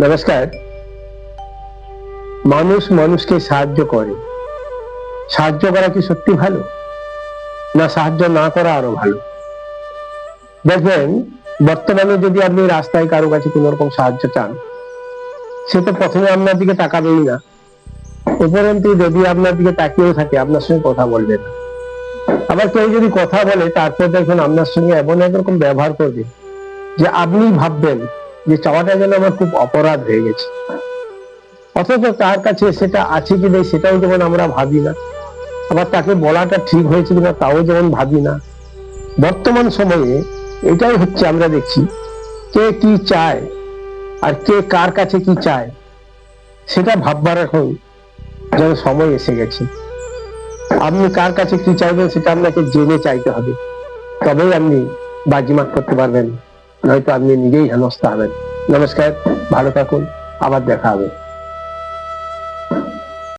নমস্কার। মানুষ মানুষকে সাহায্য করে। সাহায্য করা কি সত্যি ভালো? না সাহায্য না করা আরও ভালো? দেখবেন, বর্তমানে যদি আপনি রাস্তায় কারও কাছে কোন রকম সাহায্য চান, সে তো প্রথমে আপনার দিকে তাকাবেই না। উপরন্তু যদি আপনার দিকে তাকিয়েও থাকে, আপনার সঙ্গে কথা বলবে না। আবার কেউ যদি কথা বলে, তারপর দেখবেন আপনার সঙ্গে এমন একরকম ব্যবহার করবে যে আপনি ভাববেন যে চাওয়াটা যেন আমার খুব অপরাধ হয়ে গেছে। অথচ তার কাছে সেটা আছে কি নেই সেটাও যেমন আমরা ভাবি না। আবার তাকে বলাটা ঠিক হয়েছে কিনা তাও যেমন ভাবি না। বর্তমান সময়ে এটাই হচ্ছে আমরা দেখছি, কে কি চায় আর কে কার কাছে কি চায়, সেটা ভাববার এখন যেন সময় এসে গেছে। আপনি কার কাছে কি চাইবেন সেটা আপনাকে জেনে চাইতে হবে। তবেই আপনি বাজিমাত করতে পারবেন। নয়তো আপনি নিজেই হেনস্থা হবেন। নমস্কার ভালো থাকুন আবার দেখা হবে।